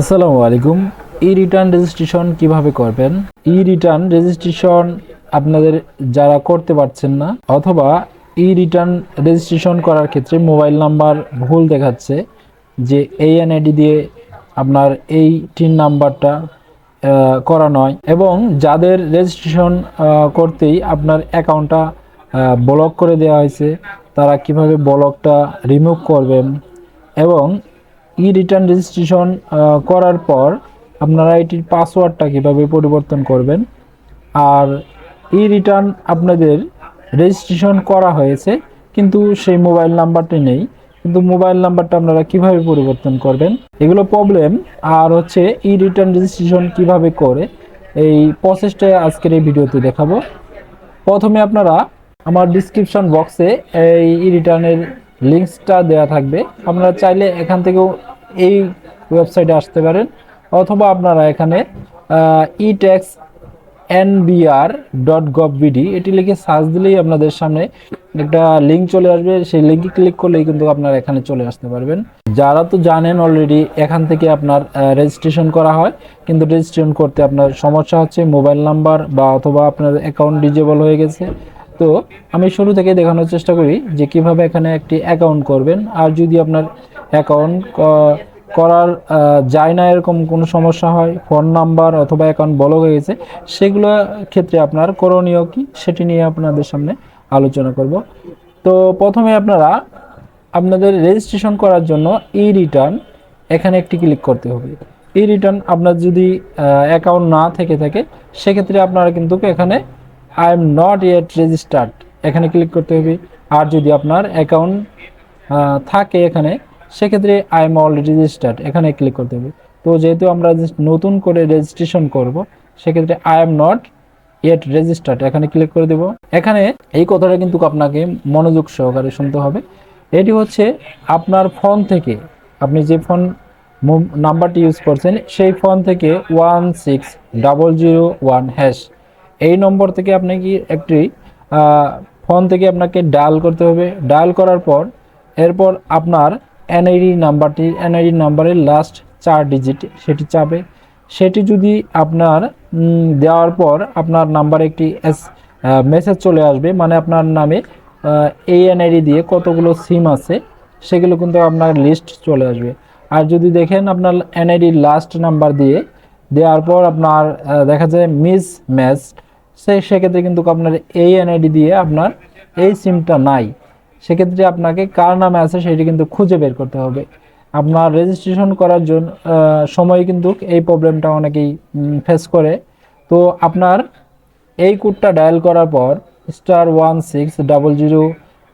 আসসালামু আলাইকুম। ই return registration কীভাবে করবেন? ই রিটার্ন রেজিস্ট্রেশন আপনাদের যারা করতে পারছেন না, অথবা ই রিটার্ন রেজিস্ট্রেশন করার ক্ষেত্রে মোবাইল নাম্বার ভুল দেখাচ্ছে, যে এই এনআইডি দিয়ে আপনার এই টিন নাম্বারটা করা নয়, এবং যাদের রেজিস্ট্রেশন করতেই আপনার অ্যাকাউন্টটা ব্লক করে দেওয়া হয়েছে, তারা কীভাবে ব্লকটা রিমুভ করবেন, এবং ই রিটার্ন রেজিস্ট্রেশন করার পর আপনারা এটির পাসওয়ার্ডটা কীভাবে পরিবর্তন করবেন। আর ই রিটার্ন আপনাদের রেজিস্ট্রেশন করা হয়েছে, কিন্তু সেই মোবাইল নাম্বারটি নেই। কিন্তু মোবাইল নাম্বারটা আপনারা কীভাবে পরিবর্তন করবেন? এগুলো প্রবলেম আর হচ্ছে ই রিটার্ন রেজিস্ট্রেশন কীভাবে করে, এই প্রসেসটা আজকের এই ভিডিওতে দেখাবো। প্রথমে আপনারা আমার ডিসক্রিপশন বক্সে এই ই রিটার্নের লিঙ্কসটা দেওয়া থাকবে। আপনারা চাইলে এখান থেকেও এই ওয়েবসাইটে আসতে পারেন। অথবা আপনারা এখানে e tax NBR dot gov BD এটি লিখে সার্চ দিলেই আপনাদের সামনে একটা লিঙ্ক চলে আসবে। সেই লিঙ্কে ক্লিক করলেই কিন্তু আপনারা এখানে চলে আসতে পারবেন। যারা তো জানেন অলরেডি, এখান থেকে আপনার রেজিস্ট্রেশন করা হয়। কিন্তু রেজিস্ট্রেশন করতে আপনার সমস্যা হচ্ছে মোবাইল নাম্বার বা অথবা আপনার অ্যাকাউন্ট ডিজেবল হয়ে গেছে। তো আমি শুরু থেকে দেখানোর চেষ্টা করি যে কীভাবে এখানে একটি অ্যাকাউন্ট করবেন। আর যদি আপনার অ্যাকাউন্ট করার যায় না এরকম কোনো সমস্যা হয় ফোন নাম্বার অথবা অ্যাকাউন্ট ব্লক হয়ে গেছে, সেগুলো ক্ষেত্রে আপনার করণীয় কি সেটি নিয়ে আপনাদের সামনে আলোচনা করব। তো প্রথমে আপনারা আপনাদের রেজিস্ট্রেশন করার জন্য ই রিটার্ন এখানে একটি ক্লিক করতে হবে। ই রিটার্ন আপনার যদি অ্যাকাউন্ট না থেকে থাকে, সেক্ষেত্রে আপনারা কিন্তু এখানে I am not yet registered এখানে ক্লিক করতে হবে। আর যদি আপনার অ্যাকাউন্ট থাকে এখানে, সেক্ষেত্রে আই এম অলরেডি রেজিস্টার্ড এখানে ক্লিক করতে হবে। তো যেহেতু আমরা নতুন করে রেজিস্ট্রেশন করব, সেক্ষেত্রে I am not yet registered এখানে ক্লিক করে দেব। এখানে এই কথাটা কিন্তু আপনাকে মনোযোগ সহকারে শুনতে হবে। এটি হচ্ছে আপনার ফোন থেকে, আপনি যে ফোন নাম্বারটি ইউজ করছেন, সেই ফোন থেকে one six double zero one hash এই নম্বর থেকে আপনি কি একটি ফোন থেকে আপনাকে ডায়াল করতে হবে। ডায়াল করার পর, এরপর আপনার এনআইডি নাম্বারটি, এনআইডি নাম্বারের লাস্ট চার ডিজিট সেটি চাবে সেটি যদি আপনার দেওয়ার পর আপনার নাম্বারে একটি এস মেসেজ চলে আসবে মানে আপনার নামে এই এনআইডি দিয়ে কতগুলো সিম আছে, সেগুলো কিন্তু আপনার লিস্ট চলে আসবে। আর যদি দেখেন আপনার এনআইডি লাস্ট নাম্বার দিয়ে, দেওয়ার পর আপনার দেখা যায় মিস ম্যাচ সেই সেক্ষেত্রে কিন্তু আপনার এই এনআইডি দিয়ে আপনার এই সিমটা নাই। সেক্ষেত্রে আপনাকে কার নামে আছে সেটি কিন্তু খুঁজে বের করতে হবে। আপনার রেজিস্ট্রেশন করার জন্য সময় কিন্তু এই প্রবলেমটা অনেকেই ফেস করে। তো আপনার এই কোডটা ডায়াল করার পর star one six double zero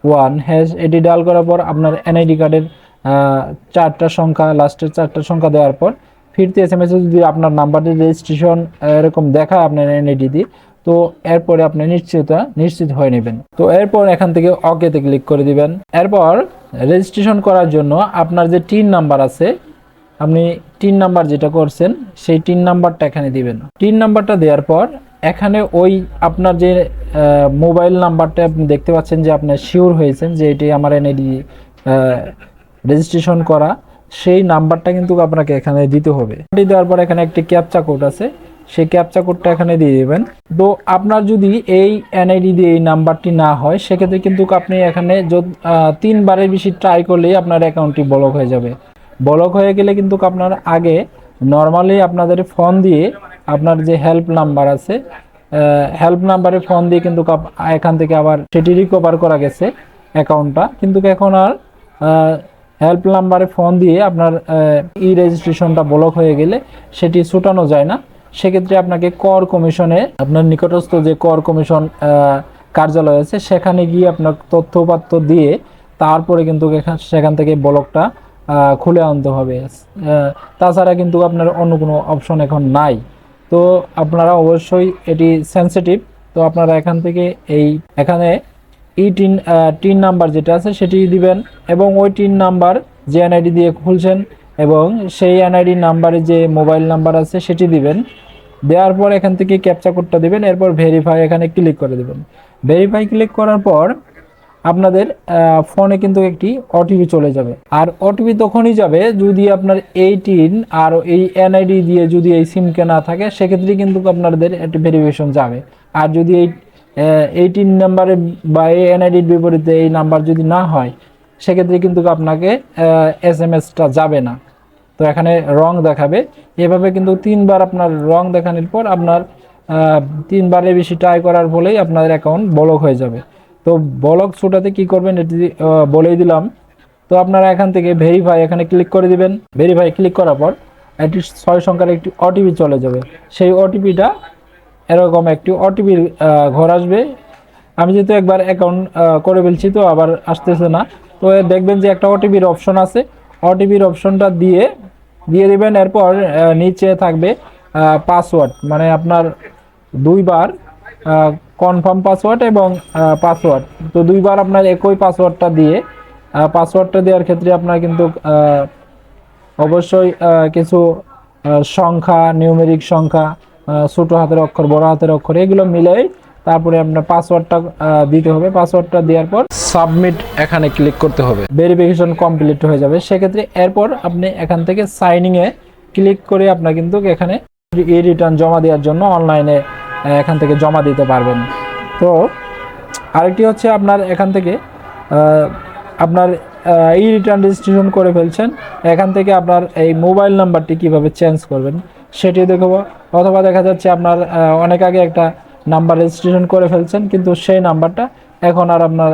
one hash এটি ডায়াল করার পর আপনার এনআইডি কার্ডের চারটা সংখ্যা লাস্টের চারটা সংখ্যা দেওয়ার পর ফিরতে এস এম এস যদি আপনার নাম্বারটি রেজিস্ট্রেশন এরকম দেখায় আপনার এনআইডি দিয়ে তো এরপরে আপনি নিশ্চিত নিশ্চিত হয়ে নেবেন। তো এরপর এখান থেকে অকেতে ক্লিক করে দিবেন। এরপর রেজিস্ট্রেশন করার জন্য আপনার যে টিন নাম্বার আছে, আপনি টিন নাম্বার যেটা করছেন, সেই টিন নাম্বারটা এখানে দিবেন। টিন নাম্বারটা দেওয়ার পর এখানে ওই আপনার যে মোবাইল নাম্বারটা আপনি দেখতে পাচ্ছেন যে আপনার শিওর হয়েছেন যে এটি আমার এনআইডি রেজিস্ট্রেশন করা, সেই নাম্বারটা কিন্তু আপনাকে এখানে দিতে হবে। দেওয়ার পর এখানে একটি ক্যাপচা কোড আছে। সেই ক্যাপচা কোডটা এখানে দিয়ে দেবেন। তো আপনার যদি এই এনআইডি দিয়ে এই নাম্বারটি না হয়, সেক্ষেত্রে কিন্তু আপনি এখানে তিনবারের বেশি ট্রাই করলেই আপনার অ্যাকাউন্টটি ব্লক হয়ে যাবে। ব্লক হয়ে গেলে কিন্তু আপনার আগে নর্মালি আপনাদের ফোন দিয়ে আপনার যে হেল্প নাম্বার আছে হেল্প নাম্বারে ফোন দিয়ে কিন্তু এখান থেকে আবার সেটি রিকভার করা গেছে অ্যাকাউন্টটা কিন্তু এখন আর হেল্প নাম্বারে ফোন দিয়ে আপনার ই রেজিস্ট্রেশনটা ব্লক হয়ে গেলে সেটি ছুটানো যায় না। সেক্ষেত্রে আপনাকে কর কমিশনে আপনার নিকটস্থ যে কর কমিশন কার্যালয় আছে, সেখানে গিয়ে আপনার তথ্যপাত্র দিয়ে তারপরে কিন্তু সেখান থেকে ব্লকটা খুলে আনতে হবে। তাছাড়া কিন্তু আপনার অন্য কোনো অপশন এখন নাই। তো আপনারা অবশ্যই এটি সেন্সিটিভ তো আপনারা এখান থেকে এই, এখানে ই টিন টিন নাম্বার যেটা আছে সেটি দিবেন এবং ওই টিন নাম্বার যে এনআইডি দিয়ে খুলছেন এবং সেই এনআইডি নাম্বারে যে মোবাইল নাম্বার আছে, সেটি দিবেন। দেওয়ার পর এখান থেকে ক্যাপচা কোডটা দিবেন, এরপর ভেরিফাই এখানে ক্লিক করে দেবেন। ভেরিফাই ক্লিক করার পর আপনাদের ফোনে কিন্তু একটি ওটিপি চলে যাবে। আর ওটিপি তখনই যাবে যদি আপনার এইটিন আর এই এনআইডি দিয়ে যদি এই সিম কেনা থাকে, সেক্ষেত্রে কিন্তু আপনাদের একটি ভেরিফিকেশন যাবে। আর যদি এই এইটিন নাম্বারে বা এই এনআইডির বিপরীতে এই নাম্বার যদি না হয়, সেক্ষেত্রে কিন্তু আপনাকে এস এম এসটা যাবে না। তো এখানে রং দেখাবে। এভাবে কিন্তু তিনবার আপনার রং দেখানোর পর আপনার তিনবারের বেশি ট্রাই করার ফলেই আপনার অ্যাকাউন্ট ব্লক হয়ে যাবে। তো ব্লক ছোটাতে কি করবেন এটি বলেই দিলাম। তো আপনারা এখান থেকে ভেরিফাই এখানে ক্লিক করে দিবেন। ভেরিফাই ক্লিক করার পর একটি ছয় সংখ্যার একটি ওটিপি চলে যাবে। সেই ওটিপিটা এরকম একটি ওটিপির ঘর আসবে। আমি যেহেতু একবার অ্যাকাউন্ট করে ফেলছি তো আবার আসতেছে না। তো দেখবেন যে একটা ওটিপির অপশন আছে। ওটিপির অপশনটা দিয়ে দিয়ে দিবেন, এরপর নিচে থাকবে পাসওয়ার্ড মানে আপনার দুইবার কনফার্ম পাসওয়ার্ড এবং পাসওয়ার্ড তো দুইবার আপনার একই পাসওয়ার্ডটা দিয়ে পাসওয়ার্ডটা দেওয়ার ক্ষেত্রে আপনার কিন্তু অবশ্যই কিছু সংখ্যা নিউমেরিক সংখ্যা ছোট হাতের অক্ষর, বড় হাতের অক্ষর, এগুলো মিলেই তারপরে আপনার পাসওয়ার্ডটা দিতে হবে। পাসওয়ার্ডটা দেওয়ার পর সাবমিট এখানে ক্লিক করতে হবে। ভেরিফিকেশন কমপ্লিট হয়ে যাবে। সেক্ষেত্রে এরপর আপনি এখান থেকে সাইনিং এ ক্লিক করে আপনার কিন্তু এখানে ই রিটার্ন জমা দেওয়ার জন্য অনলাইনে এখান থেকে জমা দিতে পারবেন। তো আরেকটি হচ্ছে আপনার এখান থেকে আপনার ই রিটার্ন রেজিস্ট্রেশন করে ফেলছেন। এখান থেকে আপনার এই মোবাইল নাম্বারটি কীভাবে চেঞ্জ করবেন সেটি দেখব। অথবা দেখা যাচ্ছে আপনার অনেক আগে একটা নাম্বার রেজিস্ট্রেশন করে ফেলছেন, কিন্তু সেই নাম্বারটা এখন আর আপনার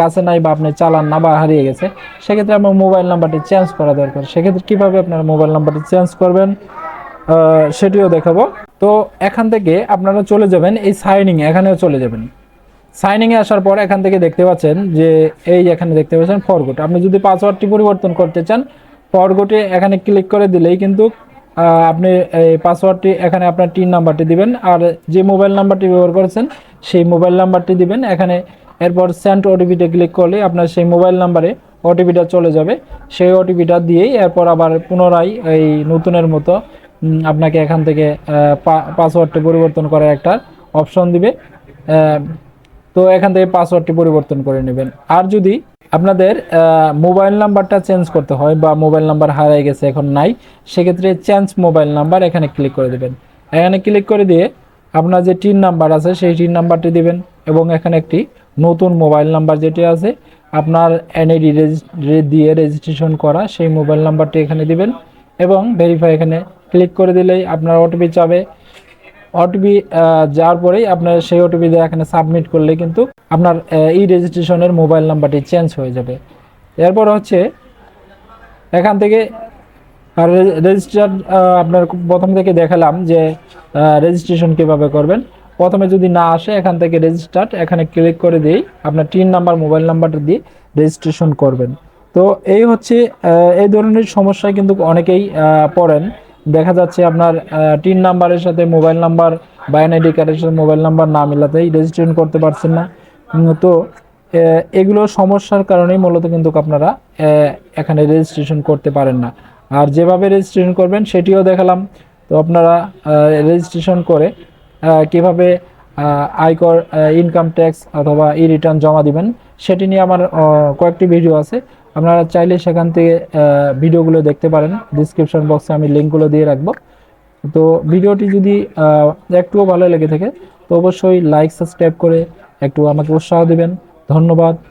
কাছে নাই বা আপনি চালান না বা হারিয়ে গেছে। সেক্ষেত্রে আপনার মোবাইল নাম্বারটি চেঞ্জ করা দরকার। সেক্ষেত্রে কীভাবে আপনার মোবাইল নাম্বারটি চেঞ্জ করবেন সেটিও দেখাবো। তো এখান থেকে আপনারা চলে যাবেন এই সাইনিং এখানেও চলে যাবেন। সাইনিং এ আসার পর এখান থেকে দেখতে পাচ্ছেন যে এই এখানে দেখতে পাচ্ছেন ফরগোট আপনি যদি পাসওয়ার্ডটি পরিবর্তন করতে চান ফরগোটে এখানে ক্লিক করে দিলেই কিন্তু আপনি এই পাসওয়ার্ডটি এখানে আপনার টিন নাম্বারটি দিবেন, আর যে মোবাইল নাম্বারটি ব্যবহার করেছেন, সেই মোবাইল নাম্বারটি দিবেন। এখানে এরপর সেন্ট ওটিপিতে ক্লিক করলে আপনার সেই মোবাইল নাম্বারে ওটিপিটা চলে যাবে। সেই ওটিপিটা দিয়েই এরপর আবার পুনরায় এই নতুনের মতো আপনাকে এখান থেকে পাসওয়ার্ডটি পরিবর্তন করার একটা অপশন দিবে। তো এখান থেকে পাসওয়ার্ডটি পরিবর্তন করে নেবেন। আর যদি আপনাদের মোবাইল নাম্বারটা চেঞ্জ করতে হয় বা মোবাইল নাম্বার হারিয়ে গেছে, এখন নাই, সেক্ষেত্রে চেঞ্জ মোবাইল নাম্বার এখানে ক্লিক করে দেবেন। এখানে ক্লিক করে দিয়ে আপনার যে টিন নাম্বার আছে, সেই টিন নাম্বারটি দিবেন এবং এখানে একটি নতুন মোবাইল নাম্বার যেটি আছে, আপনার এনআইডি দিয়ে রেজিস্ট্রেশন করা, সেই মোবাইল নাম্বারটি এখানে দিবেন এবং ভেরিফাই এখানে ক্লিক করে দিলেই আপনার ওটিপি চাবে। ওটিপি যাওয়ার পরেই আপনার সেই ওটিপি দিয়ে এখানে সাবমিট করলে কিন্তু আপনার ই রেজিস্ট্রেশনের মোবাইল নাম্বারটি চেঞ্জ হয়ে যাবে। এরপর হচ্ছে, এখান থেকে রেজিস্টার আপনার প্রথম থেকে দেখালাম যে রেজিস্ট্রেশন কীভাবে করবেন। প্রথমে যদি না আসে, এখান থেকে রেজিস্টার্ড এখানে ক্লিক করে দিয়েই আপনার টিন নাম্বার মোবাইল নাম্বারটা দিয়ে রেজিস্ট্রেশন করবেন। তো এই হচ্ছে এই ধরনের সমস্যায় কিন্তু অনেকেই পড়েন। দেখা যাচ্ছে আপনার টিন নাম্বারের সাথে মোবাইল নাম্বার বা এনআইডি কার্ডের সাথে মোবাইল নাম্বার না মিলাতেই রেজিস্ট্রেশন করতে পারছেন না। তো এগুলো সমস্যার কারণেই মূলত কিন্তু আপনারা এখানে রেজিস্ট্রেশন করতে পারেন না। আর যেভাবে রেজিস্ট্রেশন করবেন সেটিও দেখালাম। তো আপনারা রেজিস্ট্রেশন করে কীভাবে আয়কর ইনকাম ট্যাক্স অথবা ই রিটার্ন জমা দিবেন সেটি নিয়ে আমার কয়েকটি ভিডিও আছে। আপনারা চাইলে সেখান থেকে ভিডিওগুলো দেখতে পারেন। ডিসক্রিপশন বক্সে আমি লিঙ্কগুলো দিয়ে রাখব। তো ভিডিওটি যদি একটুও ভালো লেগে থাকে, তো অবশ্যই লাইক সাবস্ক্রাইব করে একটু আমাকে উৎসাহ দেবেন। ধন্যবাদ।